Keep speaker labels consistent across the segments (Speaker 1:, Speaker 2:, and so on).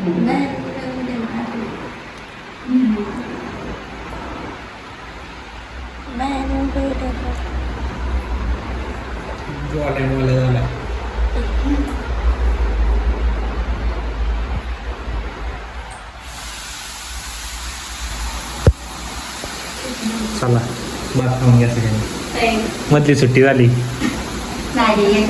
Speaker 1: नाही उद्या मारली. नाही मुंबई डबा.
Speaker 2: गोळ्यामुळे झाला चला भात खाऊन घ्या सगळ्यांनी मधली सुट्टी झाली
Speaker 1: नाही,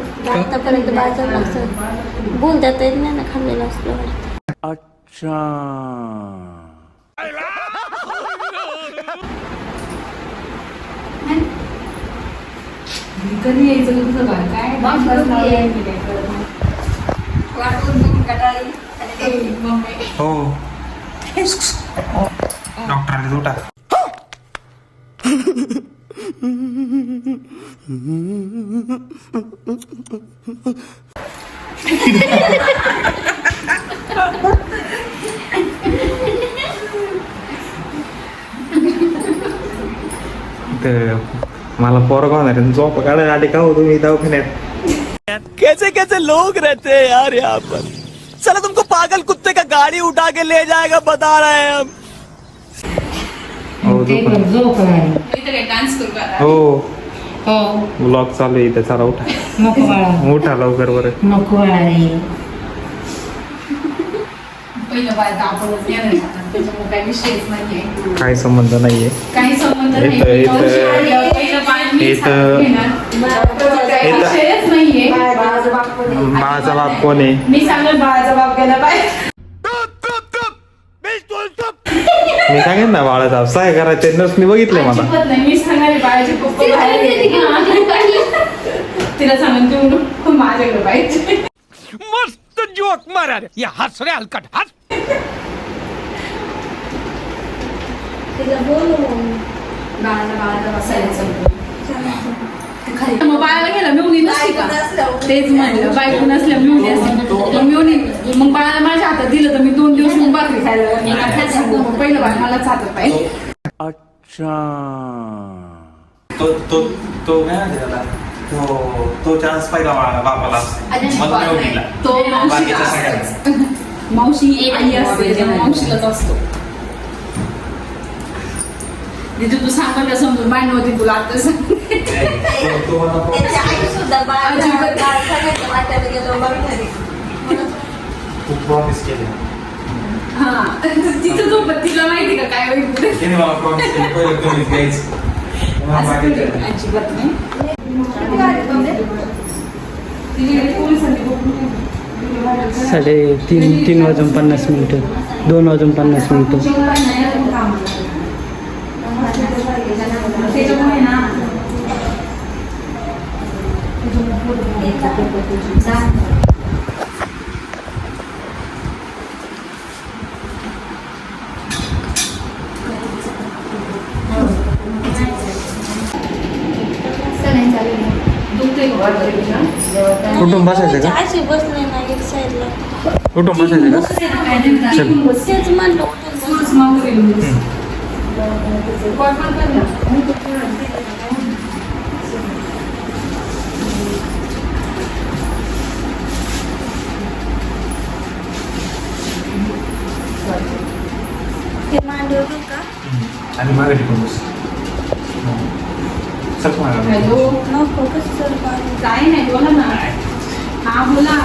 Speaker 1: आतापर्यंत बाजार नसतं बोल देता येत नाही ना खाल्लेलं असलं
Speaker 3: कधी यायचं तुमचं काय? काय
Speaker 2: हो. डॉक्टरांनी तर मला पोरग होणार आहे. झोप काढायला आले का हो तुम्ही दवाखान्यात
Speaker 4: कैसे कैसे लोग रहते हैं यार यहाँ पर चलो तुमको पागल कुत्ते का गाड़ी उठा के ले जाएगा बता रहे हैं हम
Speaker 2: हो
Speaker 3: ते
Speaker 2: झोपा.
Speaker 3: झोप आहे
Speaker 5: डान्स करू का
Speaker 2: हो.
Speaker 3: हो.
Speaker 2: ब्लॉग चालू आहे इथे चला उठा.
Speaker 3: नको बाळा.
Speaker 2: उठा लवकर बरं.
Speaker 3: नको बाळा. रे
Speaker 5: पहिलं बाय आपणच येणार आहे आता. त्याच्यामुळे काही विषयच नाहीये.
Speaker 2: काही संबंध नाहीये.
Speaker 5: काही संबंध नाही.
Speaker 2: इथं- इथं-
Speaker 5: पहिलं मीच
Speaker 2: इथं-
Speaker 5: हातात घेणार. काही
Speaker 2: इथं-
Speaker 5: विषयच नाहीये.
Speaker 2: बाळाचा बाप कोण आहे?
Speaker 5: मी सांगेल बाळाचा बाप गेला बाय
Speaker 2: मी सांगेन ना बाळाचा सहाय करायचे नर्सनी बघितले मला.
Speaker 5: नाही मी सांगणार बाळाचे पप्पा बाहेर गेले. तिला सांगून माझ्याकडे पाहिजे
Speaker 4: मस्त जोक मारा रे. ये हंस रे हलकट हंस.
Speaker 1: तिला बोलू.
Speaker 5: बाळाला बाळाला बसायला सांगतो. मग बाळाला घ्यायला मिळून नसते का तेच म्हणलं बायको नसल्या मिळून असते मग मिळून मग बाळाला माझ्या हातात दिलं तर मी दोन दिवस मग भाकरी खायला लागले. मला खायला बाळ मलाच हातात पाहिजे
Speaker 2: तो तो तो काय म्हणते त्याला तो तो चान्स पाहिला बा- बापाला मग मिळवणीला.
Speaker 5: तो
Speaker 2: बाकीच्या
Speaker 5: मावशीला
Speaker 2: सगळ्यांना.
Speaker 5: असतोच. मावशी आई असते तेव्हा मावशीलाच असतो दीदी तू सांग का समजून मांड नव्हती तुला आता सांग
Speaker 2: तो- तो मला promise
Speaker 1: त्याची आई
Speaker 2: केलं.
Speaker 1: सुद्धा बाळ
Speaker 5: अजिबात.
Speaker 1: बाळ सगळ्याच्या वाट्याला गेलो बघणार आहे.
Speaker 2: तू प्रॉमिस केले
Speaker 5: हा. तिथं तो तिला माहिती का काय होईल पुढे?
Speaker 2: तिने मला प्रॉमिस केलं पहिलं तुम्हीच द्यायचं मला
Speaker 5: असं
Speaker 2: मागितलं.
Speaker 5: कधी अजिबात नाही. तिने पोलिसांनी बघून ठेवलं.
Speaker 6: साडे तीन तीन वाजून पन्नास मिनटं. दोन वाजून पन्नास मिनटं.
Speaker 5: त्याच्यामुळे ना
Speaker 2: कुठून बसायचं का?
Speaker 1: अशी बसले ना एक साईडला.
Speaker 2: कुठून बसायचं का? चल.
Speaker 1: तेच म्हणलं
Speaker 5: पण
Speaker 1: ते का?
Speaker 2: आणि मागे टिकून बस. चल मागे
Speaker 1: नको कसं पाणी
Speaker 5: काय नाही बोला ना. हा बोला.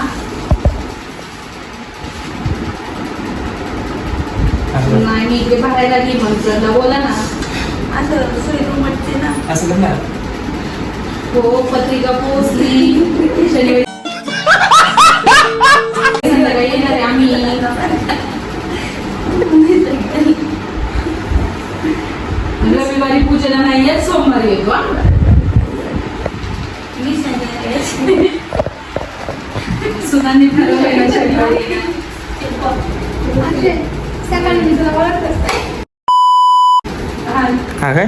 Speaker 2: असं.
Speaker 5: नाही मी इकडे बाहेर आली म्हटलं बोला ना.
Speaker 1: असं सुई उमटते ना.
Speaker 2: असं
Speaker 5: हो पत्रिका पोहोचली. शनिवारी संध्याकाळी येणार आहे आम्ही. रविवारी पूजेला नाही येत सोमवारी येतो हा.
Speaker 1: मी सांगितलं
Speaker 5: सुनांनी ठरवलं पहिला शनिवारी.
Speaker 1: असे सकाळी मी तुला ओळखतच नाही.
Speaker 5: हा,
Speaker 2: काय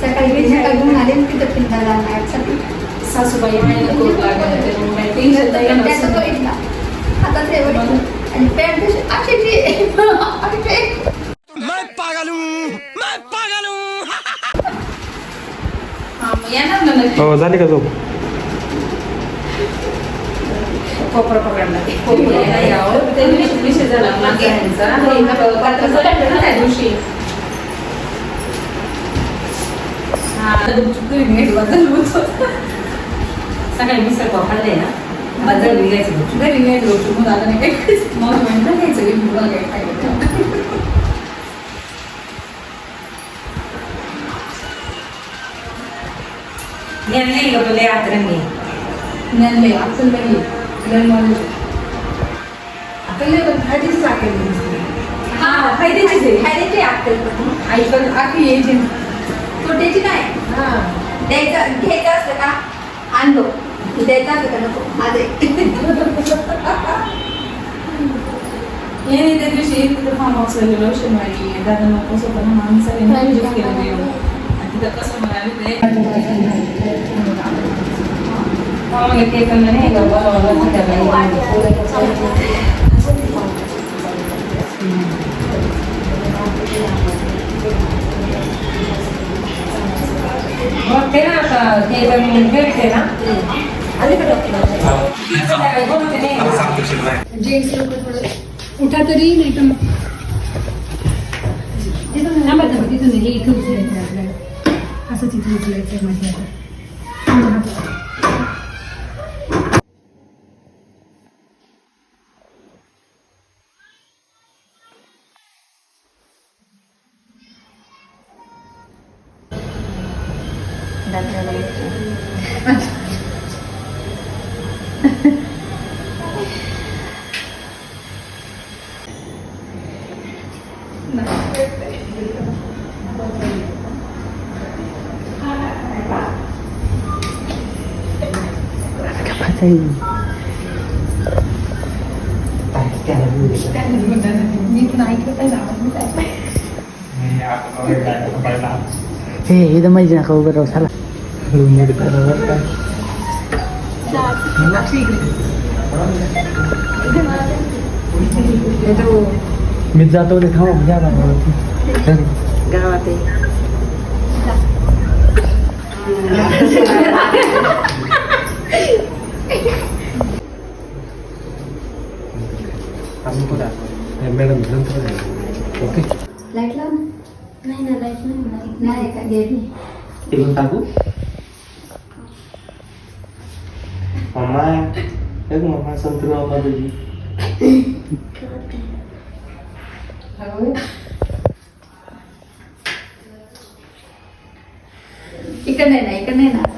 Speaker 1: सकाळी सकाळी घेऊन आले तिथं फिरताना लागला.
Speaker 5: सासूबाई नसतं.
Speaker 1: तो. आणि पॅन्ट. अशी.
Speaker 4: मैं पागल हूँ मैं पागल हूँ
Speaker 5: हा, मग येणार ना नक्की.
Speaker 2: हो झाली का झोप
Speaker 5: कोपरा पकडला नाही विषय झाला त्या दिवशी. हा.
Speaker 3: सकाळी मिसळ पाव खाल्ले ना घरी घ्यायचं.
Speaker 5: घरी आता नाही काय. मग म्हणलं घ्यायचं मुलाला काय.
Speaker 3: ज्ञान नाही का तुला यात्रेने
Speaker 5: ज्ञानले, अक्कलबाई, ज्ञानवाले.
Speaker 1: हा. फायद्याची आहे. अक्कल पण.
Speaker 5: आखी यायची
Speaker 1: तोट्याची नाही
Speaker 5: हा.
Speaker 1: द्यायचं घ्यायचं असलं का? आणलो. द्यायचं असलं का नको? माझे
Speaker 5: नाही त्या दिवशी तिथं फार्म हाऊस गेलो शनिवारी दादा नको ना माणसाने केलं तिथं कसं म्हणाले ते?
Speaker 3: हा, मग ते पण ना आता ते भेटते ना का?
Speaker 1: जेंट्स लोक थोडं उठा तरी नाही तर मग तिथून तिथून हे इथं उचलायचं आपल्याला असं तिथून उचलायचं माझ्या मी पण ऐकलं पाहिजे आवाज नाही जायचा.
Speaker 6: हे नका उभं राहू चला मी जातो रे थांबा जा
Speaker 3: गावात.
Speaker 2: Madam okay.
Speaker 1: लाइट लाव. नाही ना लाइट नाही. नाही का Mama,
Speaker 2: ya aku makan santri apa tadi? Halo? Ikan
Speaker 5: nena, ikan nena.